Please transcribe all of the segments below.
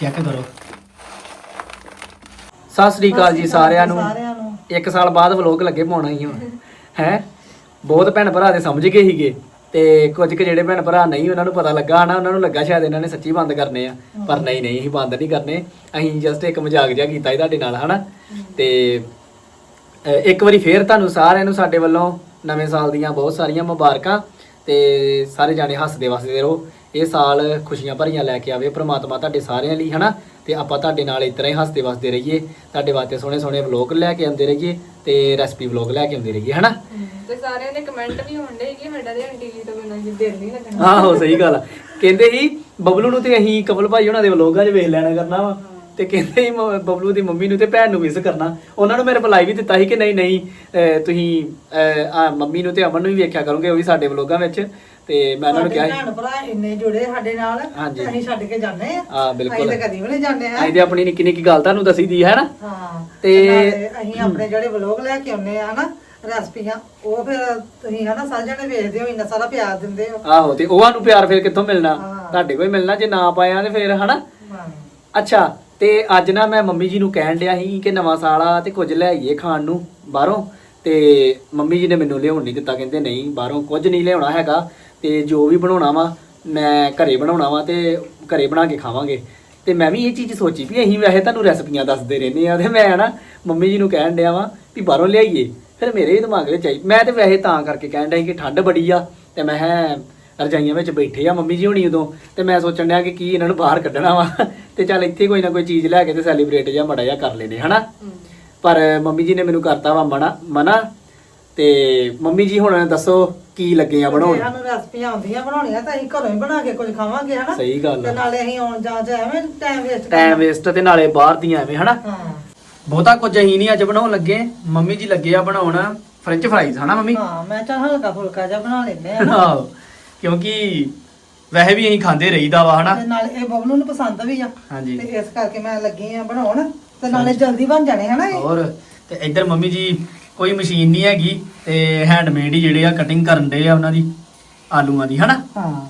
Check ਕਰੋ? ਸਤਿ ਸ੍ਰੀ ਅਕਾਲ ਜੀ ਸਾਰਿਆਂ ਨੂੰ। ਸਾਰਿਆਂ ਨੂੰ। ਇੱਕ ਸਾਲ ਬਾਅਦ ਵਲੋਗ ਲੱਗੇ ਪਾਉਣਾ ਹੀ ਹੁਣ ਹੈ? ਬਹੁਤ ਭੈਣ ਭਰਾ ਦੇ ਸਮਝ ਗਏ ਸੀਗੇ ਤੇ ਕੁਝ ਕੁ ਜਿਹੜੇ ਭੈਣ ਭਰਾ ਨਹੀਂ ਉਹਨਾਂ ਨੂੰ ਪਤਾ ਲੱਗਾ ਨਾ ਉਹਨਾਂ ਨੂੰ ਲੱਗਾ ਸ਼ਾਇਦ ਇਹਨਾਂ ਨੇ ਸੱਚੀ ਬੰਦ ਕਰਨੇ ਆ ਪਰ ਨਹੀਂ ਨਹੀਂ ਅਸੀਂ ਬੰਦ ਨਹੀਂ ਕਰਨੇ। ਅਸੀਂ ਜਸਟ ਇੱਕ ਮਜ਼ਾਕ ਜਿਹਾ ਕੀਤਾ ਸੀ ਤੁਹਾਡੇ ਨਾਲ ਹਨਾ? ਤੇ ਅ, ਇੱਕ ਵਾਰੀ ਫੇਰ ਤੁਹਾਨੂੰ ਸਾਰਿਆਂ ਨੂੰ ਸਾਡੇ ਵੱਲੋਂ ਨਵੇਂ ਸਾਲ ਦੀਆਂ ਬਹੁਤ ਸਾਰੀਆਂ ਮੁਬਾਰਕਾਂ ਤੇ ਸਾਰੇ ਜਾਣੇ ਹੱਸਦੇ ਵਸਦੇ ਰਹੋ। ਇਹ ਸਾਲ ਖੁਸ਼ੀਆਂ ਭਰੀਆਂ ਲੈ ਕੇ ਆਵੇ ਪ੍ਰਮਾਤਮਾ ਤੁਹਾਡੇ ਸਾਰਿਆਂ ਲਈ ਹਨਾ? ਤੇ ਆਪਾਂ ਤੁਹਾਡੇ ਨਾਲ ਇਸ ਤਰ੍ਹਾਂ ਹੀ ਹੱਸਦੇ ਵਸਦੇ ਰਹੀਏ ਤੁਹਾਡੇ ਵਾਸਤੇ ਸੋਹਣੇ ਸੋਹਣੇ ਵਲੌਗ ਲੈ ਕੇ ਆਉਂਦੇ ਰਹੀਏ ਤੇ ਰੈਸਪੀ ਵਲੌਗ ਲੈ ਕੇ ਆਉਂਦੇ ਰਹੀਏ ਹਨਾ? ਤੇ ਸਾਰਿਆਂ ਨੇ ਕਮੈਂਟ ਵੀ ਹੁੰਦੇ ਕਿ ਸਾਡਾ ਤੇ ਟੀਵੀ ਤੋਂ ਬਿਨਾਂ ਜੀ ਦਿਲ ਨਹੀਂ ਲੱਗਣਾ। ਆਹੋ ਸਹੀ ਗੱਲ। ਕਹਿੰਦੇ ਸੀ ਬਬਲੂ ਨੂੰ ਤੇ ਅਸੀਂ ਕਮਲ ਭਾਈ ਉਹਨਾਂ ਦੇ ਵਲੋਗਾਂ 'ਚ ਵੇਖ ਲੈਣਾ ਕਰਨਾ ਵਾ। ਤੇ ਕਹਿੰਦੇ ਸੀ ਮ- ਬਬਲੂ ਦੀ ਮੰਮੀ ਨੂੰ ਤੇ ਭੈਣ ਨੂੰ ਮਿਸ ਕਰਨਾ। ਉਹਨਾਂ ਨੂੰ ਮੇਰੇ ਰਿਪਲਾਈ ਵੀ ਦਿੱਤਾ ਸੀ ਕਿ ਨਹੀਂ ਨਹੀਂ ਅਹ ਤੁਸੀਂ ਅਹ, ਆ ਮੰਮੀ ਨੂੰ ਤੇ ਅਮਨ ਨੂੰ ਵੀ ਵੇਖਿਆ ਕਰੋਗੇ ਉਹ ਵੀ ਸਾਡੇ ਵਲੋਗਾਂ ਵਿੱਚ। ਤੇ ਮੈਂ ਉਹਨਾਂ ਨੂੰ ਕਿਹਾ ਸੀ ਭੈਣ ਭਰਾ ਇੰਨੇ ਜੁੜੇ ਸਾਡੇ ਨਾਲ ਹਾਂਜੀ। ਤੇ ਅਸੀਂ ਛੱਡ ਕੇ ਜਾਂਦੇ ਆ। ਹਾਂ, ਬਿਲਕੁਲ। ਅਸੀਂ ਤਾਂ ਕਦੀ ਵੀ ਨਹੀਂ ਜਾਂਦੇ ਆ ਅਸੀਂ ਤੇ ਆਪਣੀ ਨਿੱਕੀ ਨਿੱਕੀ ਗੱਲ ਤੁਹਾਨੂੰ ਦੱਸੀ ਦੀ ਹੈ ਨਾ ਹਾਂ ਤੇ- ਨਾਲੇ ਅਸੀਂ ਆਪਣੇ ਜਿਹੜੇ ਵਲੋਗ ਲੈ ਕੇ ਆਉਂਦੇ ਆ ਹਨਾ ਰੈਸਪੀਆਂ ਉਹ ਫਿਰ ਤੁਸੀਂ ਹਨਾ ਸਾਰੇ ਜਣੇ ਵੇਖਦੇ ਹੋ ਇੰਨਾ ਸਾਰਾ ਪਿਆਰ ਦਿੰਦੇ ਹੋ। ਆਹੋ ਤੇ ਉਹ ਸਾਨੂੰ ਪਿਆਰ ਫਿਰ ਕਿੱਥੋਂ ਮਿਲਣਾ? ਹਾਂ। ਤੁਹਾਡੇ ਕੋਲ ਹੀ ਮਿਲਣਾ ਜੇ ਨਾ ਪਾਇਆ ਤੇ ਫਿਰ ਹਨਾ? ਹਾਂ। ਅੱਛਾ ਤੇ ਅੱਜ ਨਾ ਮੈਂ ਮੰਮੀ ਜੀ ਨੂੰ ਕਹਿਣ ਡਿਆ ਸੀ ਕਿ ਨਵਾਂ ਸਾਲ ਆ ਤੇ ਕੁਝ ਲੈ ਆਈਏ ਖਾਣ ਨੂੰ ਬਾਹਰੋਂ। ਤੇ ਮੰਮੀ ਜੀ ਨੇ ਮੈਨੂੰ ਲਿਆਉਣ ਨਹੀਂ ਦਿੱਤਾ ਕਹਿੰਦੇ ਨਹੀਂ ਬਾਹਰੋਂ ਕੁਝ ਨਹੀਂ ਲਿਆਉਣਾ ਹੈਗਾ। ਤੇ ਜੋ ਵੀ ਬਣਾਉਣਾ ਵਾ ਮੈਂ ਘਰੇ ਬਣਾਉਣਾ ਵਾ ਤੇ ਘਰੇ ਬਣਾ ਕੇ ਖਾਵਾਂਗੇ। ਤੇ ਮੈਂ ਵੀ ਇਹ ਚੀਜ਼ ਸੋਚੀ ਵੀ ਅਸੀਂ ਵੈਸੇ ਤੁਹਾਨੂੰ ਰੈਸਪੀਆਂ ਦੱਸਦੇ ਰਹਿੰਦੇ ਆ ਤੇ ਮੈਂ ਨਾ ਮੰਮੀ ਜੀ ਨੂੰ ਕਹਿਣ ਡਿਆ ਵਾਂ ਵੀ ਬਾਹਰੋਂ ਲਿਆਈਏ। ਫਿਰ ਮੇਰੇ ਵੀ ਦਿਮਾਗ ਵਿੱਚ ਆਈ। ਮੈਂ ਤੇ ਵੈਸੇ ਤਾਂ ਕਰਕੇ ਕਹਿਣ ਡਿਆ ਕਿ ਠੰਡ ਬੜੀ ਆ ਤੇ ਮੈਂ ਕਿਹਾ ਰਜਾਈਆਂ ਵਿੱਚ ਬੈਠੇ ਆ ਮੰਮੀ ਜੀ ਹੁਣੀ ਉਦੋਂ ਤੇ ਮੈਂ ਸੋਚਣ ਡਿਆ ਕਿ ਕੀ ਇਹਨਾਂ ਨੂੰ ਬਾਹਰ ਕੱਢਣਾ ਵਾ। ਤੇ ਚੱਲ ਇੱਥੇ ਕੋਈ ਨਾ ਕੋਈ ਚੀਜ਼ ਲੈ ਕੇ ਤੇ ਸੈਲੀਬ੍ਰੇਟ ਜਾਂ ਮੜਾ ਜਿਹਾ ਕਰ ਲੈਨੇ ਹਨਾ? ਪਰ ਮੰਮੀ ਜੀ ਨੇ ਮੈਨੂੰ ਕਰਤਾ ਵਾ ਮਨਾ ਮਨਾ। ਤੇ ਮੰਮੀ ਜੀ ਹੁਣ ਦੱਸੋ ਕੀ ਲੱਗੇ ਆ ਬਣਾਉਣ? ਸਾਨੂੰ ਰੈਸਪੀਆਂ ਆਉਂਦੀਆਂ ਬਣਾਉਣੀਆਂ ਤਾਂ ਅਸੀਂ ਘਰੋਂ ਹੀ ਬਣਾ ਕੇ ਕੁਝ ਖਾਵਾਂਗੇ ਹਨਾ? ਸਹੀ ਗੱਲ ਤੇ ਆ ਨਾਲੇ ਅਸੀਂ ਆਉਣ ਜਾਂ ਜਾਂ ਐਵੇਂ ਟਾਈਮ ਵੇਸਟ ਟਾਈਮ ਵੇਸਟ ਤੇ ਨਾਲੇ ਬਾਹਰ ਦੀਆਂ ਐਵੇਂ ਹਨਾ? ਹਾਂ। ਬਹੁਤਾ ਕੁਝ ਅਸੀਂ ਨਹੀਂ ਅੱਜ ਬਣਾਉਣ ਲੱਗੇ। ਮੰਮੀ ਜੀ ਲੱਗੇ ਆ ਬਣਾਉਣ ਫ੍ਰੈਂਚ ਫਰਾਈਜ਼ ਹਨਾ ਮੰਮੀ? ਹਾਂ ਮੈਂ ਚਾਹ ਹਲਕਾ ਫੁਲਕਾ ਜਿਹਾ ਬਣਾ ਲੈਂਦੇ ਆ ਆਹੋ, ਕਿਉਂਕਿ ਵੈਸੇ ਵੀ ਅਸੀਂ ਖਾਂਦੇ ਰਹੀਦਾ ਵਾ ਹਨਾ? ਤੇ ਨਾਲੇ ਇਹ ਬਬਲੂ ਨੂੰ ਪਸੰਦ ਵੀ ਆ। ਹਾਂਜੀ। ਤੇ ਇਸ ਕਰਕੇ ਮੈਂ ਲੱਗੀ ਆ ਬਣਾਉਣ। ਤੇ ਨਾਲੇ ਜਲਦੀ ਬਣ ਜਾਣੇ ਹਨਾ ਇਹ? ਹੋਰ ਤੇ ਇੱਧਰ ਮੰਮੀ ਜੀ ਕੋਈ ਮਸ਼ੀਨ ਨਹੀਂ ਹੈਗੀ ਤੇ ਹੈਂਡਮੇਡ ਹੀ ਜਿਹੜੇ ਆ ਕਟਿੰਗ ਕਰਨ ਦੇ ਆ ਉਹਨਾਂ ਦੀ ਆਲੂਆਂ ਦੀ ਹਨਾ? ਹਾਂ।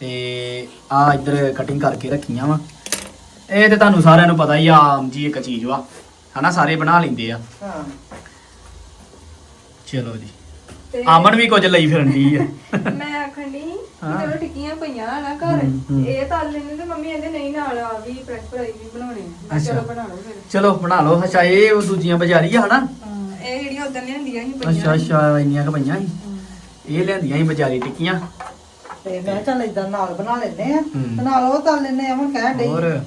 ਤੇ ਆ ਇੱਧਰ ਕਟਿੰਗ ਕਰਕੇ ਰੱਖੀਆਂ ਵਾ। ਇਹ ਤੇ ਤੁਹਾਨੂੰ ਸਾਰਿਆਂ ਨੂੰ ਪਤਾ ਹੀ ਆ ਆਮ ਜੀ ਇੱਕ ਚੀਜ਼ ਵਾ ਹਨਾ? ਸਾਰੇ ਬਣਾ ਲੈਂਦੇ ਆ। ਹਾਂ। ਚਲੋ ਜੀ। ਤੇ ਆਮਨ ਵੀ ਕੁਝ ਲਈ ਫਿਰਨ ਦੀ ਆ। ਮੈਂ ਆਖਣ ਦੀ ਹਾਂ। ਚਲੋ ਟਿੱਕੀਆਂ ਪਈਆਂ ਨਾ ਘਰ। ਇਹ ਤਲ ਲੈਣੇ ਤੇ ਮੰਮੀ ਕਹਿੰਦੇ ਨਹੀਂ ਨਾਲ ਆ ਵੀ ਫਰੈਸ਼ ਫਰਾਈ ਵੀ ਬਣਾਉਣੇ ਆ। ਮੈਂ ਅੱਛਾ। ਚਲੋ ਬਣਾ ਲਓ ਫਿਰ। ਚਲੋ ਬਣਾ ਲਓ। ਅੱਛਾ ਇਹ ਉਹ ਦੂਜੀਆਂ ਬਾਜ਼ਾਰੀ ਆ ਹਨਾ? ਇਹ ਜਿਹੜੀਆਂ ਉਦੋਂ ਲਿਆਂਦੀਆਂ ਸੀ ਅੱਛਾ ਪਈਆਂ ਅੱਛਾ ਇੰਨੀਆਂ ਕੁ ਪਈਆਂ ਸੀ। ਹਾਂ। ਇਹ ਲਿਆਂਦੀਆਂ ਸੀ ਬਾਜ਼ਾਰੀ ਟਿੱਕੀਆਂ। ਤੇ ਮੈਂ ਕਿਹਾ ਚੱਲ ਇਦਾਂ ਨਾਲ ਬਣਾ ਲੈਂਦੇ ਆ। ਹੂੰ। ਤੇ ਨਾਲ ਉਹ ਤਲ ਲੈਂਦੇ ਆ ਹੁਣ ਕਹਿਣ ਡਈ। ਹੋਰ?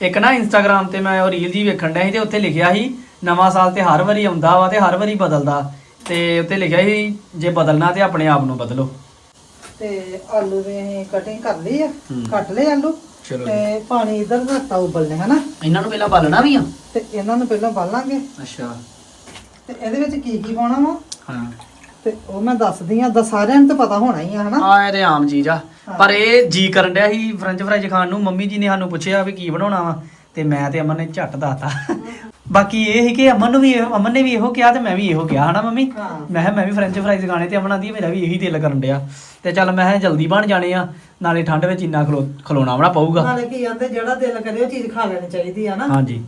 ਇੱਕ ਨਾ ਇੰਸਟਾਗ੍ਰam ਤੇ ਮੈਂ ਉਹ ਰੀਲ ਜੀ ਵੇਖਣ ਡਿਆ ਸੀ ਤੇ ਉੱਥੇ ਲਿਖਿਆ ਸੀ ਨਵਾਂ ਸਾਲ ਤੇ ਹਰ ਵਾਰੀ ਆਉਂਦਾ ਵਾ ਤੇ ਹਰ ਵਾਰੀ ਬਦਲਦਾ। ਤੇ ਉੱਤੇ ਲਿਖਿਆ ਸੀ ਜੇ ਬਦਲਣਾ ਤੇ ਆਪਣੇ ਆਪ ਨੂੰ ਬਦਲੋ। ਤੇ ਆਲੂ ਦੀ ਅਸੀਂ ਕਟਿੰਗ ਕਰ ਲਈ ਆ। ਕੱਟ ਲਏ ਆਲੂ। ਚਲੋ ਤੇ ਪਾਣੀ ਇਧਰ ਰੱਖਤਾ ਉਬਲਨੇ ਹਨਾ? ਇਹਨਾਂ ਨੂੰ ਪਹਿਲਾਂ ਬਾਲਣਾ ਵੀ ਆ? ਤੇ ਇਹਨਾਂ ਨੂੰ ਪਹਿਲਾਂ ਬਾਲਾਂਗੇ। ਅੱਛਾ। ਤੇ ਇਹਦੇ ਵਿੱਚ ਕੀ ਕੀ ਪਾਉਣਾ ਵਾ? ਹਾਂ। ਤੇ ਉਹ ਮੈਂ ਦੱਸਦੀ ਆ ਦਾ ਸਾਰਿਆਂ ਨੂੰ ਤਾਂ ਪਤਾ ਹੋਣਾ ਹੀ ਆ ਹਨਾ? ਆ ਇਹ ਤੇ ਆਮ ਚੀਜ਼ ਆ। ਪਰ ਇਹ ਜੀ ਕਰਨ ਡਿਆ ਸੀ ਫ੍ਰੈਂਚ ਫਰਾਈਜ਼ ਖਾਣ ਨੂੰ। ਮੰਮੀ ਜੀ ਨੇ ਸਾਨੂੰ ਪੁੱਛਿਆ ਵੀ ਕੀ ਬਣਾਉਣਾ ਵਾ ਤੇ ਮੈਂ ਤੇ ਅਮਨ ਨੇ ਝੱਟ ਦੱਸਤਾ। ਬਾਕੀ ਇਹ ਸੀ ਕਿ ਅਮਨ ਨੂੰ ਵੀ ਇਹੋ- ਅਮਨ ਨੇ ਵੀ ਇਹੋ ਕਿਹਾ ਤੇ ਮੈਂ ਵੀ ਇਹੋ ਕਿਹਾ ਹਨਾ ਮੰਮੀ? ਹਾਂ। ਮੈਂ ਕਿਹਾ ਮੈਂ ਵੀ ਫ੍ਰੈਂਚ ਫਰਾਈਜ਼ ਖਾਣੇ ਤੇ ਅਮਨ ਆਂਦੀ ਮੇਰਾ ਵੀ ਇਹੀ ਦਿਲ ਕਰਨ ਡਿਆ। ਤੇ ਚੱਲ ਮੈਂ ਕਿਹਾ ਜਲਦੀ ਬਣ ਜਾਣੇ ਆ ਨਾਲੇ ਠੰਡ ਵਿੱਚ ਇੰਨਾ ਖਲੋ ਖਲੋਣਾ ਬਣਾ ਪਊਗਾ। ਨਾਲੇ ਕੀ ਕਹਿੰਦੇ ਜਿਹੜਾ ਦਿਲ ਕਰੇ ਉਹ ਚੀਜ਼ ਖਾ ਲੈਣੀ ਚਾਹੀਦੀ ਆ ਨਾ ਹਾਂਜੀ।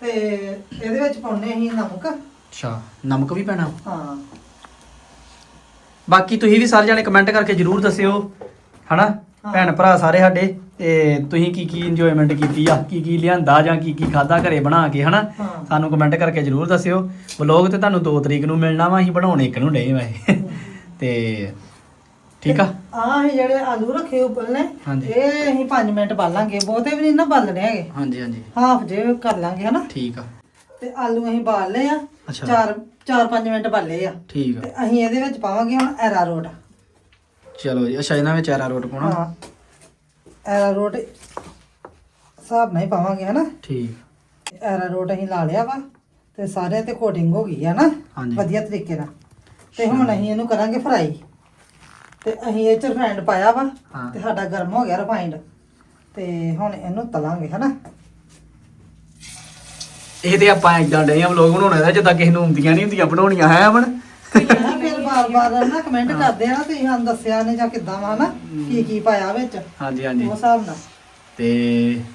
ਤੇ ਇਹਦੇ ਵਿੱਚ ਪਾਉਣੇ ਅਸੀਂ ਨਮਕ। ਅੱਛਾ ਨਮਕ ਵੀ ਪੈਣਾ? ਹਾਂ। ਬਾਕੀ ਤੁਸੀਂ ਵੀ ਸਾਰੇ ਜਾਣੇ ਕਮੈਂਟ ਕਰਕੇ ਜਰੂਰ ਦੱਸਿਓ ਹਨਾ। ਭੈਣ ਭਰਾ ਸਾਰੇ ਸਾਡੇ ਤੇ ਤੁਸੀਂ ਕੀ ਕੀ ਇੰਜੋਇਮੈਂਟ ਕੀਤੀ ਆ? ਕੀ ਕੀ ਲਿਆਂਦਾ ਜਾਂ ਕੀ ਕੀ ਖਾਦਾ ਘਰੇ ਬਣਾ ਕੇ ਹਨਾ। ਸਾਨੂੰ ਕਮੈਂਟ ਕਰਕੇ ਜਰੂਰ ਦੱਸਿਓ। ਵਲੋਗ ਤੇ ਤੁਹਾਨੂੰ 2 ਤਰੀਕ ਨੂੰ ਮਿਲਣਾ ਵਾ ਅਸੀਂ ਬਣਾਉਣੇ ਇੱਕ ਨੂੰ ਡਏ ਵੈਸੇ ਤੇ ਠੀਕ ਆ? ਆ ਇਹ ਜਿਹੜੇ ਆਲੂ ਰੱਖੇ ਉਬਲਨੇ। ਇਹ ਅਸੀਂ 5 ਮਿੰਟ ਬਾਲਾਂਗੇ ਬਹੁਤੇ ਵੀ ਨਹੀਂ ਨਾ ਬਾਲਣੇ ਹੈਗੇ। ਹਾਂਜੀ ਹਾਂਜੀ। ਹਾਫ ਜੇ ਕਰ ਲਾਂਗੇ ਹਨਾ? ਠੀਕ ਆ। ਤੇ ਆਲੂ ਅਸੀਂ ਬਾਲ ਲਏ ਆ। ਅੱਛਾ। 4 4-5 ਮਿੰਟ ਬਾਲੇ ਆ। ਠੀਕ ਆ। ਤੇ ਅਸੀਂ ਇਹਦੇ ਵਿੱਚ ਪਾਵਾਂਗੇ ਹੁਣ ਐਰਾ ਰੋਟ। ਚਲੋ ਜੀ ਅੱਛਾ ਇਹਨਾਂ ਵਿੱਚ ਐਰਾ ਰੋਟ ਪਾਉਣਾ। ਹਾਂ। ਐਰਾ ਰੋਟ ਹਿਸਾਬ ਨਾਲ ਹੀ ਪਾਵਾਂਗੇ ਹਨਾ? ਠੀਕ। ਐਰਾ ਰੋਟ ਅਸੀਂ ਲਾ ਲਿਆ ਵਾ ਤੇ ਸਾਰੇ ਤੇ ਕੋਟਿੰਗ ਹੋ ਗਈ ਹੈ ਨਾ ਹਾਂਜੀ। ਵਧੀਆ ਤਰੀਕੇ ਨਾਲ। ਤੇ ਹੁਣ ਅਸੀਂ ਇਹਨੂੰ ਕਰਾਂਗੇ ਫਰਾਈ। ਤੇ ਅਸੀਂ ਇਹ ਚ ਰਿਫਾਈਂਡ ਪਾਇਆ ਵਾ ਹਾਂ। ਤੇ ਸਾਡਾ ਗਰਮ ਹੋ ਗਿਆ ਰਿਫਾਈਂਡ ਤੇ ਹੁਣ ਇਹਨੂੰ ਤਲਾਂਗੇ ਹਨਾ? ਇਹ ਤੇ ਆਪਾਂ ਇਦਾਂ ਡਏ ਆ ਵਲੋਗ ਬਣਾਉਣਾ ਇਹਦਾ ਜਿੱਦਾਂ ਕਿਸੇ ਨੂੰ ਹੁੰਦੀਆਂ ਨਹੀਂ ਹੁੰਦੀਆਂ ਬਣਾਉਣੀਆਂ ਹੈ ਅਮਨ ਮੈਂ ਫਿਰ ਬਾਰ-ਬਾਰ ਨਾ ਕਮੈਂਟ ਕਰਦੇ ਆ ਨਾ ਤੁਸੀਂ ਸਾਨੂੰ ਦੱਸਿਆ ਨੇ ਜਾਂ ਕਿੱਦਾਂ ਵਾ ਨਾ ਕੀ ਕੀ ਪਾਇਆ ਵਿੱਚ। ਹਾਂਜੀ ਹਾਂਜੀ। ਉਸ ਹਿਸਾਬ ਨਾਲ। ਤੇ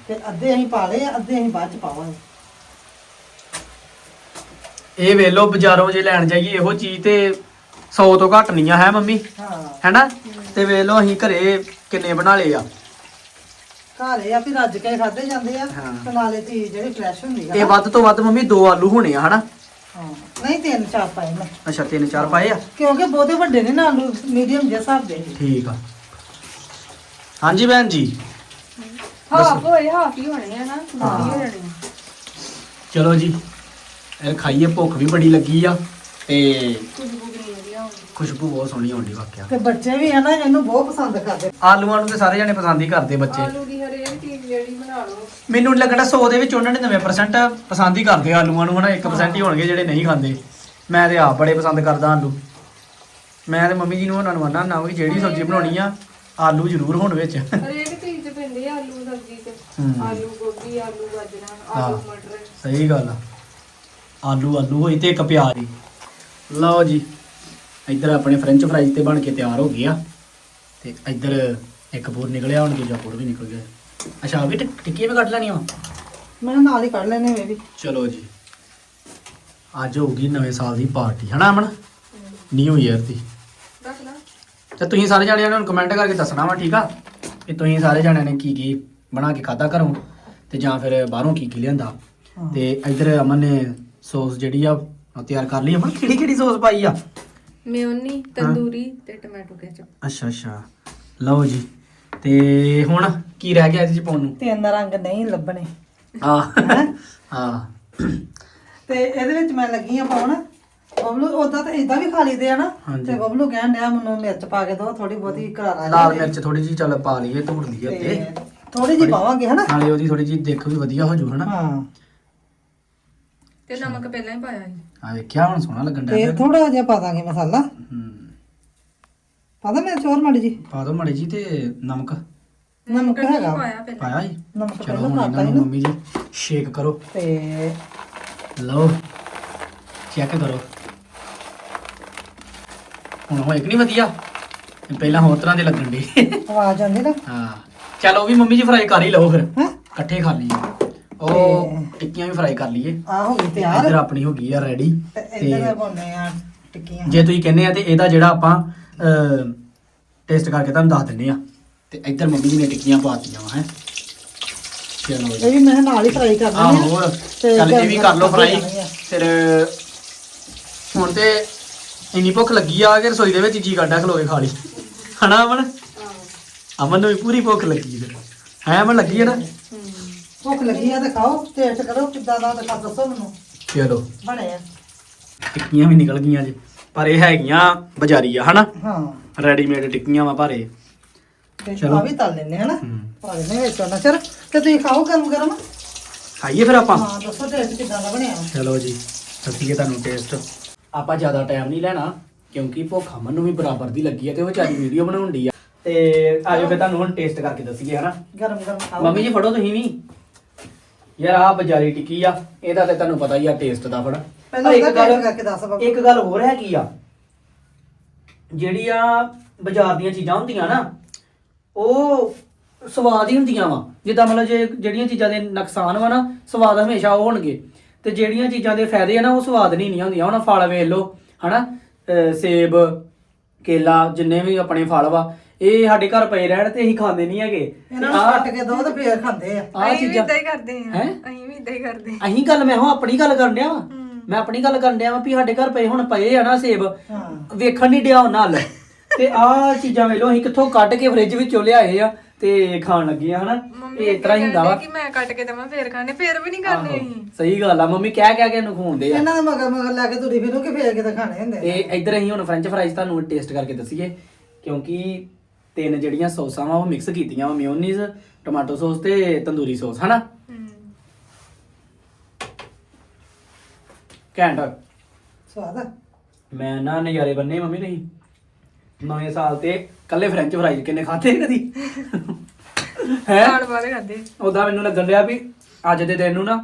ਤੇ ਅੱਧੇ ਅਸੀਂ ਪਾ ਲਏ ਆ, ਅੱਧੇ ਅਸੀਂ ਬਾਅਦ ਚ ਪਾਵਾਂਗੇ। ਇਹ ਵੇਖ ਲਓ ਬਾਜ਼ਾਰੋਂ ਜੇ ਲੈਣ ਜਾਈਏ ਇਹੋ ਚੀਜ਼ ਤੇ 100 ਤੋਂ ਘੱਟ ਨਹੀਂ ਆ ਹੈ ਮੰਮੀ? ਹਾਂ। ਹੈਨਾ? ਤੇ ਵੇਖ ਲਓ ਅਸੀਂ ਘਰੇ ਕਿੰਨੇ ਬਣਾ ਲਏ ਆ। ਘਰ ਇਹ ਆ ਵੀ ਰੱਜ ਕੇ ਖਾਦੇ ਜਾਂਦੇ ਆ ਹਾਂ। ਤੇ ਨਾਲੇ ਚੀਜ਼ ਜਿਹੜੀ ਫਰੈਸ਼ ਹੁੰਦੀ ਆ ਇਹ ਵੱਧ ਤੋਂ ਵੱਧ ਮੰਮੀ ਦੋ ਆਲੂ ਹੋਣੇ ਆ ਹਨਾ? ਹਾਂ। ਨਹੀਂ ਤਿੰਨ ਚਾਰ ਪਾਏ ਮੈਂ। ਅੱਛਾ ਤਿੰਨ ਚਾਰ ਪਾਏ ਆ? ਕਿਉਂਕਿ ਬਹੁਤੇ ਵੱਡੇ ਨੇ ਨਾ ਆਲੂ ਮੀਡੀਅਮ ਜਿਹੇ ਹਿਸਾਬ ਦੇ। ਸੀ। ਠੀਕ ਆ। ਹਾਂਜੀ ਭੈਣ ਜੀ। ਹਾਫ ਹੋਏ ਹਾਫ ਹੀ ਹੋਣੇ ਆ ਨਾ ਹੋ। ਚਲੋ ਜੀ ਇਹ ਖਾਈਏ ਭੁੱਖ ਵੀ ਬੜੀ ਲੱਗੀ ਆ ਤੇ ਖੁਸ਼ਬੂ ਬਹੁਤ ਸੋਹਣੀ ਆਉਂਦੀ ਵਾਕਿਆ। ਤੇ ਬੱਚੇ ਵੀ ਆ ਨਾ ਇਹਨੂੰ ਬਹੁਤ ਪਸੰਦ ਕਰਦੇ। ਆਲੂਆਂ ਨੂੰ ਤੇ ਸਾਰੇ ਜਣੇ ਪਸੰਦ ਹੀ ਕਰਦੇ ਬੱਚੇ। ਆਲੂ ਦੀ ਹਰੇਕ ਚੀਜ਼ ਜਿਹੜੀ ਬਣਾ ਲਓ। ਮੈਨੂੰ ਲੱਗਦਾ 100 ਦੇ ਵਿੱਚ ਉਹਨਾਂ ਨੇ 90% ਪਸੰਦ ਹੀ ਕਰਦੇ ਆਲੂਆਂ ਨੂੰ ਹਨਾ 1% ਹੀ। ਹੋਣਗੇ ਜਿਹੜੇ ਨਹੀਂ ਖਾਂਦੇ। ਮੈਂ ਤੇ ਆਪ ਬੜੇ ਪਸੰਦ ਕਰਦਾ ਆਲੂ। ਮੈਂ ਤੇ ਮੰਮੀ ਜੀ ਨੂੰ ਉਹਨਾਂ ਨੂੰ ਆਨਾ ਨਾ ਕਿ ਜਿਹੜੀ ਸਬਜ਼ੀ ਬਣਾਉਣੀ ਆ ਆਲੂ ਜ਼ਰੂਰ ਹੋਣ ਵਿੱਚ। ਹਰੇਕ ਚੀਜ਼ ਚ ਪੈਂਦੇ ਆ ਆਲੂ ਸਬਜ਼ੀ ਚ। ਆਲੂ ਗੋਭੀ ਆਲੂ ਗਾਜਰਾਂ। ਆਲੂ ਮਟਰ। ਸਹੀ ਗੱਲ ਆ। ਆਲੂ ਆਲੂ ਹੋਈ ਤੇ ਇੱਕ ਪਿਆਜ਼ ਲਓ ਜੀ। ਇੱਧਰ ਆਪਣੇ ਫ੍ਰੈਂਚ ਫਰਾਈਜ਼ ਤੇ ਬਣ ਕੇ ਤਿਆਰ ਹੋ ਗਏ ਆ। ਤੇ ਇੱਧਰ ਇੱਕ ਬੋਰ ਨਿਕਲਿਆ ਹੁਣ ਦੂਜਾ ਬੋਰ ਵੀ ਨਿਕਲ ਗਿਆ। ਅੱਛਾ ਆ ਵੀ ਟਿਕ- ਟਿੱਕੀਆਂ ਵੀ ਕੱਢ ਲੈਣੀਆਂ ਵਾ? ਮੈਂ ਕਿਹਾ ਨਾਲ ਹੀ ਕੱਢ ਲੈਣੇ ਵੇ ਵੀ। ਚਲੋ ਜੀ। ਅੱਜ ਹੋਊਗੀ ਨਵੇਂ ਸਾਲ ਦੀ ਪਾਰਟੀ ਹਨਾ ਅਮਨ? ਨਿਊ ਇਅਰ ਦੀ। ਤੇ ਤੁਸੀਂ ਸਾਰੇ ਜਾਣਿਆਂ ਨੂੰ ਕਮੈਂਟ ਕਰਕੇ ਦੱਸਣਾ ਵਾ ਠੀਕ ਆ? ਕਿ ਤੁਸੀਂ ਸਾਰੇ ਜਾਣਿਆਂ ਨੇ ਕੀ ਕੀ ਬਣਾ ਕੇ ਖਾਦਾ ਘਰੋਂ ਤੇ ਜਾਂ ਫਿਰ ਬਾਹਰੋਂ ਕੀ ਕੀ ਲਿਆਂਦਾ? ਹਾਂ। ਤੇ ਇੱਧਰ ਅਮਨ ਨੇ ਸੌਸ ਜਿਹੜੀ ਆ ਉਹ ਤਿਆਰ ਕਰ ਲਈ। ਅਮਨ ਕਿਹੜੀ ਕਿਹੜੀ ਸੌਸ ਪਾਈ ਆ? ਮੇਯੋਨੀ ਤੰਦੂਰੀ ਤੇ ਟੋਮੈਟੋ ਕੈਚਪ। ਅੱਛਾ ਅੱਛਾ। ਲਓ ਜੀ। ਤੇ ਹੁਣ ਕੀ ਰਹਿ ਗਿਆ ਇਹਦੇ ਚ ਪਾਉਣ ਨੂੰ? ਤਿੰਨ ਰੰਗ ਨਹੀਂ ਲੱਭਣੇ। ਆ। ਹੈਂ? ਹਾਂ ਤੇ ਇਹਦੇ ਵਿੱਚ ਮੈਂ ਲੱਗੀ ਆ ਪਾਉਣ। ਬਬਲੂ ਉਦਾਂ ਤਾਂ ਇਦਾਂ ਵੀ ਖਾ ਲਈਦੇ ਆ ਨਾ। ਤੇ ਬਬਲੂ ਕਹਿਣ ਡਿਆ ਮੈਨੂੰ ਮਿਰਚ ਪਾ ਕੇ ਦਿਓ ਥੋੜੀ ਬਹੁਤੀ ਕਰਾਰਾ ਲਾਲ ਮਿਰਚ ਥੋੜੀ ਜੀ ਚੱਲ ਪਾ ਲਈਏ ਧੂੜ ਲਈਏ ਉੱਤੇ। ਤੇ ਥੋੜੀ ਜਿਹੀ ਪਾਵਾਂਗੇ ਹਨਾ? ਨਾਲੇ ਉਹਦੀ ਥੋੜੀ ਜੀ ਦੇਖ ਵੀ ਵਧੀਆ ਹੋ ਜੂ ਹਨਾ? ਹਾਂ। ਤੇ ਨਮਕ ਪਹਿਲਾਂ ਹੀ ਪਾਇਆ ਸੀ। ਆ ਵੇਖਿਆ ਹੁਣ ਸੋਹਣਾ ਲੱਗਣ ਤੇ ਡਿਆ ਥੋੜਾ ਜਿਹਾ ਪਾ ਦਾਂਗੇ ਮਸਾਲਾ। ਹੂੰ। ਪਤਾ ਮੈਂ ਚੋਰ ਮਾੜੀ ਜੀ ਪਾ ਦੋ ਮੜੀ ਜੀ ਤੇ ਨਮਕ। ਨਮਕ ਹੈਗਾ। ਪਾਇਆ ਪਹਿਲਾਂ। ਪਾਇਆ ਜੀ ਨਮਕ ਚਲੋ ਪਹਿਲਾਂ ਹੁਣ ਪਾਤਾ ਇਹਨਾਂ ਨੂੰ ਮੰਮੀ ਜੀ ਸ਼ੇਕ ਕਰੋ। ਤੇ ਲਓ ਚੈੱਕ ਕਰੋ। ਹੁਣ ਹੋਏ ਕਿ ਨਹੀਂ ਵਧੀਆ ਇਹ ਪਹਿਲਾਂ ਹੋਰ ਤਰ੍ਹਾਂ ਦੇ ਲੱਗਣ ਦੇ ਆਵਾਜ਼ ਆਉਂਦੀ ਨਾ। ਹਾਂ। ਚਲੋ ਵੀ ਮੰਮੀ ਜੀ ਫਰਾਈ ਕਰ ਹੀ ਲਓ ਫਿਰ। ਹੈ? ਇਕੱਠੇ ਖਾ ਲਈਏ। ਉਹ ਟਿੱਕੀਆਂ ਵੀ ਫਰਾਈ ਕਰ ਲਈਏ। ਆ ਹੋ ਗਈ ਇੱਧਰ ਤਿਆਰ ਆਪਣੀ ਹੋ ਗਈ ਆ ਰੈਡੀ ਤੇ ਇੱਧਰ ਪਾਉਣੇ ਆ ਟਿੱਕੀਆਂ। ਜੇ ਤੁਸੀਂ ਕਹਿੰਦੇ ਆ ਤੇ ਇਹਦਾ ਜਿਹੜਾ ਆਪਾਂ ਟੇਸਟ ਕਰਕੇ ਤੁਹਾਨੂੰ ਦੱਸ ਦਿੰਨੇ ਆ। ਤੇ ਇੱਧਰ ਮੰਮੀ ਜੀ ਨੇ ਟਿੱਕੀਆਂ ਪਾਤੀਆਂ ਵਾ ਹੈ। ਚਲੋ ਇਹ ਵੀ ਮੈਂ ਨਾਲ ਹੀ ਫਰਾਈ ਕਰ ਆਹ ਦਿੰਦੀ ਹੋਰ। ਤੇ ਚੱਲ ਇਹ ਵੀ ਕਰ ਲਓ ਫਰਾਈ ਆ। ਫਿਰ ਹੁਣ ਤੇ ਇੰਨੀ ਭੁੱਖ ਲੱਗੀ ਆ ਕਿ ਰਸੋਈ ਦੇ ਵਿੱਚ ਜੀ ਕਰਦਾ ਖਲੋ ਕੇ ਖਾ ਲਈ। ਹਨਾ ਅਮਨ? ਅਮਨ ਨੂੰ ਵੀ ਪੂਰੀ ਭੁੱਖ ਲੱਗੀ ਫਿਰ। ਹੈ ਅਮਨ ਲੱਗੀ ਹੈ ਨਾ? ਭੁੱਖ ਲੱਗੀ ਆ ਤੇ ਖਾਓ ਟੇਸਟ ਕਰੋ ਕਿੱਦਾਂ ਦਾ ਦਿਖਾ ਦੱਸੋ ਮੈਨੂੰ ਚਲੋ। ਬਣੇ ਆ। ਟਿੱਕੀਆਂ ਵੀ ਨਿਕਲ ਗਈਆਂ ਜੀ। ਪਰ ਇਹ ਹੈਗੀਆਂ ਬਾਜ਼ਾਰੀ ਆ ਹਨਾ? ਹਾਂ। ਰੈਡੀਮੇਡ ਟਿੱਕੀਆਂ ਵਾ ਭਾਰੇ। ਤੇ ਚਲੋ। ਆ ਵੀ ਤਲ ਲੈਣੇ ਹਨਾ। ਪਾ ਲੈਣੇ ਵਿੱਚ ਉਹਨਾਂ ਚਿਰ ਤੇ ਤੁਸੀਂ ਖਾਓ ਗਰਮ ਗਰਮ ਖਾਈਏ ਫਿਰ ਆਪਾਂ? ਹਾਂ ਦੱਸੋ ਟੇਸਟ ਕਿੱਦਾਂ ਦਾ ਬਣਿਆ। ਚਲੋ ਜੀ ਦੱਸੀਏ ਤੁਹਾਨੂੰ ਟੇਸਟ ਆਪਾਂ ਜ਼ਿਆਦਾ ਟਾਈਮ ਨਹੀਂ ਲੈਣਾ ਕਿਉਂਕਿ ਭੁੱਖ ਅਮਨ ਨੂੰ ਵੀ ਬਰਾਬਰ ਦੀ ਲੱਗੀ ਹੈ ਤੇ ਉਹ ਵਿਚਾਰੀ ਵੀਡੀਓ ਬਣਾਉਣ ਦੀ ਆ। ਤੇ ਆਜੋ ਫਿਰ ਤੁਹਾਨੂੰ ਹੁਣ ਟੇਸਟ ਕਰਕੇ ਦੱਸੀਏ ਹਨਾ? ਗਰਮ ਗਰਮ ਖਾਓ। ਮੰਮੀ ਜੀ ਫੜੋ ਤੁਸੀਂ ਵੀ। ਯਾਰ ਆ ਬਾਜ਼ਾਰੀ ਟਿੱਕੀ ਆ ਇਹਦਾ ਤੇ ਤੁਹਾਨੂੰ ਪਤਾ ਹੀ ਆ ਟੇਸਟ ਦਾ ਫੜ ਪਹਿਲਾਂ ਇੱਕ ਗੱਲ ਕਰਕੇ ਦੱਸ ਬਾਬਾ। ਇੱਕ ਗੱਲ ਹੋਰ ਹੈਗੀ ਆ ਜਿਹੜੀਆਂ ਬਾਜ਼ਾਰ ਦੀਆਂ ਚੀਜ਼ਾਂ ਹੁੰਦੀਆਂ ਨਾ ਉਹ ਸਵਾਦ ਹੀ ਹੁੰਦੀਆਂ ਵਾ। ਜਿੱਦਾਂ ਮਤਲਬ ਜੇ ਜਿਹੜੀਆਂ ਚੀਜ਼ਾਂ ਦੇ ਨੁਕਸਾਨ ਵਾ ਨਾ ਸਵਾਦ ਹਮੇਸ਼ਾ ਉਹ ਹੋਣਗੇ। ਤੇ ਜਿਹੜੀਆਂ ਚੀਜ਼ਾਂ ਦੇ ਫਾਇਦੇ ਆ ਨਾ ਉਹ ਸਵਾਦ ਨਹੀਂ ਨਹੀਂ ਹੁੰਦੀਆਂ। ਹੁਣ ਫਲ ਵੇਖ ਲਓ ਹਨਾ ਅਹ ਸੇਬ ਕੇਲਾ ਜਿੰਨੇ ਵੀ ਆਪਣੇ ਫਲ ਵਾ ਇਹ ਸਾਡੇ ਘਰ ਪਏ ਰਹਿਣ ਤੇ ਅਸੀਂ ਖਾਂਦੇ ਨਹੀਂ ਹੈਗੇ। ਇਹਨਾਂ ਨੂੰ ਆਹ- ਕੱਟ ਕੇ ਦੋ ਤੇ ਫੇਰ ਖਾਂਦੇ ਆ। ਆਹ ਅਸੀਂ ਵੀ ਚੀਜ਼ਾਂ ਇਦਾਂ ਹੀ ਕਰਦੇ ਆ ਹੈਂ? ਅਸੀਂ ਵੀ ਇਦਾਂ ਹੀ ਕਰਦੇ ਆ ਅਹੀਂ ਗੱਲ ਮੈਂ ਹੁਣ ਆਪਣੀ ਗੱਲ ਕਰਨ ਡਿਆ ਵਾ। ਮੈਂ ਆਪਣੀ ਗੱਲ ਕਰਨ ਡਿਆ ਵਾ ਵੀ ਸਾਡੇ ਘਰ ਪਏ ਹੁਣ ਪਏ ਆ ਨਾ ਸੇਬ। ਹਾਂ। ਵੇਖਣ ਨਹੀਂ ਡਿਆ ਉਹਨਾਂ ਨਾਲ ਤੇ ਆਹ ਚੀਜ਼ਾਂ ਵੇਲੋ ਅਸੀਂ ਕਿੱਥੋਂ ਕੱਢ ਕੇ ਫ੍ਰਿਜ ਵਿੱਚੋਂ ਲਿਆਏ ਆ ਤੇ ਖਾਣ ਲੱਗੇ ਆ ਹਨਾ? ਮੰਮੀ ਇਹ ਇਸ ਤਰ੍ਹਾਂ ਹੀ ਹੁੰਦਾ ਵਾ। ਕਿ ਮੈਂ ਕੱਟ ਕੇ ਦਵਾਂ ਫੇਰ ਖਾਣੇ ਫੇਰ ਵੀ ਨਹੀਂ ਕਰਨੇ ਆਹੋ, ਅਸੀਂ। ਸਹੀ ਗੱਲ ਆ ਮੰਮੀ ਕਹਿ ਕਹਿ ਕੇ ਇਹਨੂੰ ਖਵਾਉਂਦੇ ਆ। ਇਹਨਾਂ ਦੇ ਮਗਰ ਮਗਰ ਲੈ ਕੇ ਤੁਰੀ ਫਿਰੋ ਕਿ ਫੇਰ ਕਿਤੇ ਖਾਣੇ ਹੁੰਦੇ ਤੇ ਇੱਧਰ ਅਸੀਂ ਹੁਣ ਫ੍ਰੈਂਚ ਫਰਾਈਜ਼ ਤੁਹਾਨੂੰ ਟੇਸਟ ਕਰਕੇ ਦੱਸੀਏ ਕਿਉਂਕਿ ਤਿੰਨ ਜਿਹੜੀਆਂ ਸੌਸਾਂ ਵਾ ਉਹ ਮਿਕਸ ਕੀਤੀਆਂ ਵਾ ਮਿਓਨੀਜ਼ ਟੋਮਾਟੋ ਸੌਸ ਤੇ ਤੰਦੂਰੀ ਸੌਸ ਹਨਾ? ਹੂੰ ਘੈਂਟ। ਆ। ਸਵਾਦ ਆ? ਮੈਂ ਨਾ ਨਜ਼ਾਰੇ ਬੰਨੇ ਮੰਮੀ ਨਹੀਂ ਨਵੇਂ ਸਾਲ ਤੇ ਕੱਲੇ ਫ੍ਰੈਂਚ ਫਰਾਈਜ਼ ਕਿੰਨੇ ਖਾਦੇ ਕਦੀ ਹੈ? ਸਾਲ ਬਾਅਦ ਖਾਦੇ ਉਹਦਾ ਮੈਨੂੰ ਲੱਗਣ ਰਿਹਾ ਵੀ ਅੱਜ ਦੇ ਦਿਨ ਨੂੰ ਨਾ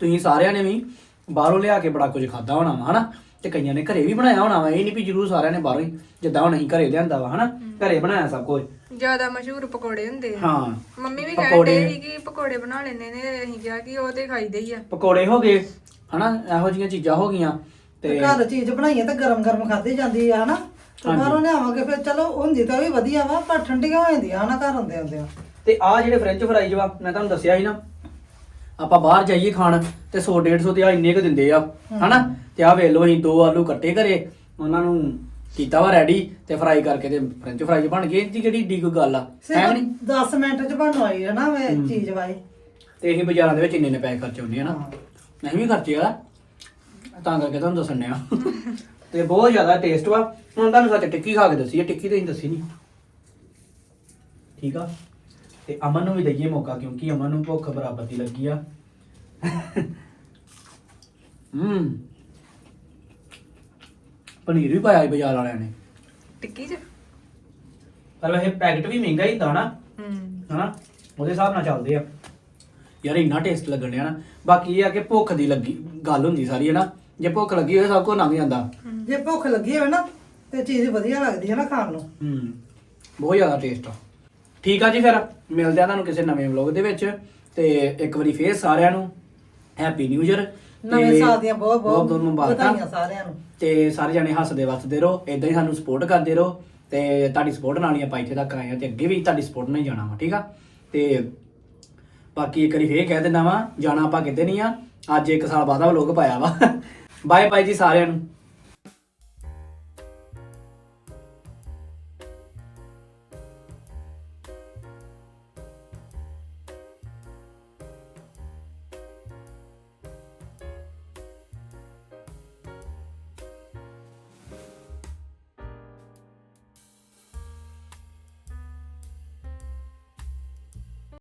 ਤੁਸੀਂ ਸਾਰਿਆਂ ਨੇ ਵੀ ਬਾਹਰੋਂ ਲਿਆ ਕੇ ਬੜਾ ਕੁਝ ਖਾਦਾ ਹੋਣਾ ਵਾ ਹਨਾ? ਤੇ ਕਈਆਂ ਨੇ ਘਰੇ ਵੀ ਬਣਾਇਆ ਹੋਣਾ ਵਾ ਇਹ ਨਹੀਂ ਵੀ ਜ਼ਰੂਰ ਸਾਰਿਆਂ ਨੇ ਬਾਹਰੋਂ ਹੀ ਜਿੱਦਾਂ ਹੁਣ ਅਸੀਂ ਘਰੇ ਲਿਆਂਦਾ ਵਾ ਹਨਾ? ਘਰੇ ਬਣਾਇਆ ਸਭ ਕੁਝ। ਜ਼ਿਆਦਾ ਮਸ਼ਹੂਰ ਪਕੌੜੇ ਹੁੰਦੇ ਆ। ਹਾਂ ਮੰਮੀ ਵੀ। ਕਹਿੰਦੇ ਸੀ ਕਿ ਪਕੌੜੇ ਬਣਾ ਲੈਂਦੇ ਨੇ ਅਸੀਂ ਕਿਹਾ ਕਿ ਉਹ ਤੇ ਖਾਈਦੇ ਹੀ ਆ। ਪਕੌੜੇ ਹੋ ਗਏ ਹਨਾ? ਇਹੋ ਜਿਹੀਆਂ ਚੀਜ਼ਾਂ ਹੋ ਗਈਆਂ ਤੇ ਘਰ ਚੀਜ਼ ਬਣਾਈਏ ਤਾਂ ਗਰਮ ਗਰਮ ਖਾਧੀ ਜਾਂਦੀ ਆ ਹਨਾ? ਤੇ। ਬਾਹਰੋਂ ਲਿਆਵਾਂਗੇ ਫਿਰ ਚਲੋ ਹੁੰਦੀ ਤਾਂ ਵੀ ਵਧੀਆ ਵਾ ਪਰ ਠੰਡੀਆਂ ਹੋ ਜਾਂਦੀਆਂ ਹਨਾ ਘਰ ਹੁੰਦੇ ਹੁੰਦੇ ਤੇ ਆ ਜਿਹੜੇ ਫ੍ਰੈਂਚ ਫਰਾਈਜ਼ ਵਾ ਮੈਂ ਤੁਹਾਨੂੰ ਦੱਸਿਆ ਸੀ ਨਾ ਆਪਾਂ ਬਾਹਰ ਜਾਈਏ ਖਾਣ ਤੇ 100 150 ਤੇ ਆ ਇੰਨੇ ਕੁ ਦਿੰਦੇ ਆ ਹਨਾ? ਤੇ ਆ ਵੇਖ ਲਓ ਅਸੀਂ ਦੋ ਆਲੂ ਕੱਟੇ ਘਰੇ ਉਹਨਾਂ ਨੂੰ ਕੀਤਾ ਵਾ ਰੈਡੀ ਤੇ ਫਰਾਈ ਕਰਕੇ ਤੇ ਫ੍ਰੈਂਚ ਫਰਾਈਜ਼ ਬਣ ਗਏ। ਇਹਦੀ ਕਿਹੜੀ ਡੀ ਕੋਈ ਗੱਲ ਆ? ਹੈ ਨਹੀਂ? 10 ਮਿੰਟ ਚ ਬਣ ਆਈ ਹੈ ਨਾ ਵੇ ਚੀਜ਼ ਵਾਈ ਤੇ ਅਸੀਂ ਬਾਜ਼ਾਰਾਂ ਦੇ ਵਿੱਚ ਇੰਨੇ ਨੇ ਪੈਸੇ ਖਰਚੇ ਹੁੰਦੇ ਆ ਨਾ। ਨਹੀਂ ਵੀ ਖਰਚੇ ਆ। ਤਾਂ ਕਰਕੇ ਤੁਹਾਨੂੰ ਦੱਸਣੇ ਆ ਤੇ ਬਹੁਤ ਜ਼ਿਆਦਾ ਟੇਸਟ ਵਾ। ਹੁਣ ਤੁਹਾਨੂੰ ਸੱਚ ਟਿੱਕੀ ਖਾ ਕੇ ਦੱਸੀ ਆ। ਟਿੱਕੀ ਤੇ ਅਸੀਂ ਦੱਸੀ ਨਹੀਂ। ਠੀਕ ਆ? ਤੇ ਅਮਨ ਨੂੰ ਵੀ ਦਈਏ ਮੌਕਾ ਕਿਉਂਕਿ ਅਮਨ ਨੂੰ ਭੁੱਖ ਬਰਾਬਰ ਦੀ ਲੱਗੀ ਆ। ਹੂੰ। ਪਨੀਰ ਵੀ ਪਾਇਆ ਸੀ ਬਾਜ਼ਾਰ ਵਾਲਿਆਂ ਨੇ। ਟਿੱਕੀ ਚ? ਪਰ ਵੈਸੇ ਪੈਕਟ ਵੀ ਮਹਿੰਗਾ ਹੀ ਹੁੰਦਾ ਨਾ। ਹੂੰ। ਹਨਾ? ਉਹਦੇ ਹਿਸਾਬ ਨਾਲ ਚੱਲਦੇ ਆ। ਯਾਰ ਇੰਨਾ ਟੇਸਟ ਲੱਗਣ ਡਿਆ ਨਾ। ਬਾਕੀ ਇਹ ਆ ਕਿ ਭੁੱਖ ਦੀ ਲੱਗੀ ਗੱਲ ਹੁੰਦੀ ਸਾਰੀ ਹੈ ਨਾ ਜੇ ਭੁੱਖ ਲੱਗੀ ਹੋਵੇ ਸਭ ਕੁਝ ਲੰਘ ਜਾਂਦਾ। ਜੇ ਭੁੱਖ ਲੱਗੀ ਹੋਵੇ ਨਾ ਤੇ ਚੀਜ਼ ਵਧੀਆ ਲੱਗਦੀ ਹੈ ਨਾ ਖਾਣ ਨੂੰ। ਹੂੰ। ਬਹੁਤ ਜ਼ਿਆਦਾ ਟੇਸਟ ਆ। ਠੀਕ ਆ ਜੀ ਫਿਰ। ਮਿਲਦੇ ਆ ਤੁਹਾਨੂੰ ਕਿਸੇ ਨਵੇਂ ਵਲੌਗ ਦੇ ਵਿੱਚ। ਤੇ ਇੱਕ ਵਾਰੀ ਫੇਰ ਸਾਰਿਆਂ ਨੂੰ। ਹੈਪੀ ਨਿਊ ਇਅਰ ਨਵੇਂ ਸਾਲ ਦੀਆਂ ਬਹੁਤ ਬਹੁਤ ਬਹੁਤ ਮੁਬਾਰਕਾਂ। ਵਧਾਈਆਂ ਸਾਰਿਆਂ ਨੂੰ। ਤੇ ਸਾਰੇ ਜਣੇ ਹੱਸਦੇ ਵਸਦੇ ਰਹੋ ਇਦਾਂ ਹੀ ਸਾਨੂੰ ਸਪੋਰਟ ਕਰਦੇ ਰਹੋ ਤੇ ਤੁਹਾਡੀ ਸਪੋਰਟ ਨਾਲ ਹੀ ਆਪਾਂ ਇੱਥੇ ਤੱਕ ਆਏ ਆ ਤੇ ਅੱਗੇ ਵੀ ਤੁਹਾਡੀ ਸਪੋਰਟ ਨਾਲ ਹੀ ਜਾਣਾ ਵਾ ਠੀਕ ਆ? ਤੇ ਬਾਕੀ ਇੱਕ ਵਾਰੀ ਫੇਰ ਕਹਿ ਦਿੰਦਾ ਵਾ ਜਾਣਾ ਆਪਾਂ ਕਿਤੇ ਨਹੀਂ ਆ ਅੱਜ ਇੱਕ ਸਾਲ ਬਾਅਦ ਆ ਵਲੋਗ ਪਾਇਆ ਵਾ। ਬਾਏ ਬਾਏ ਜੀ ਸਾਰਿਆਂ ਨੂੰ।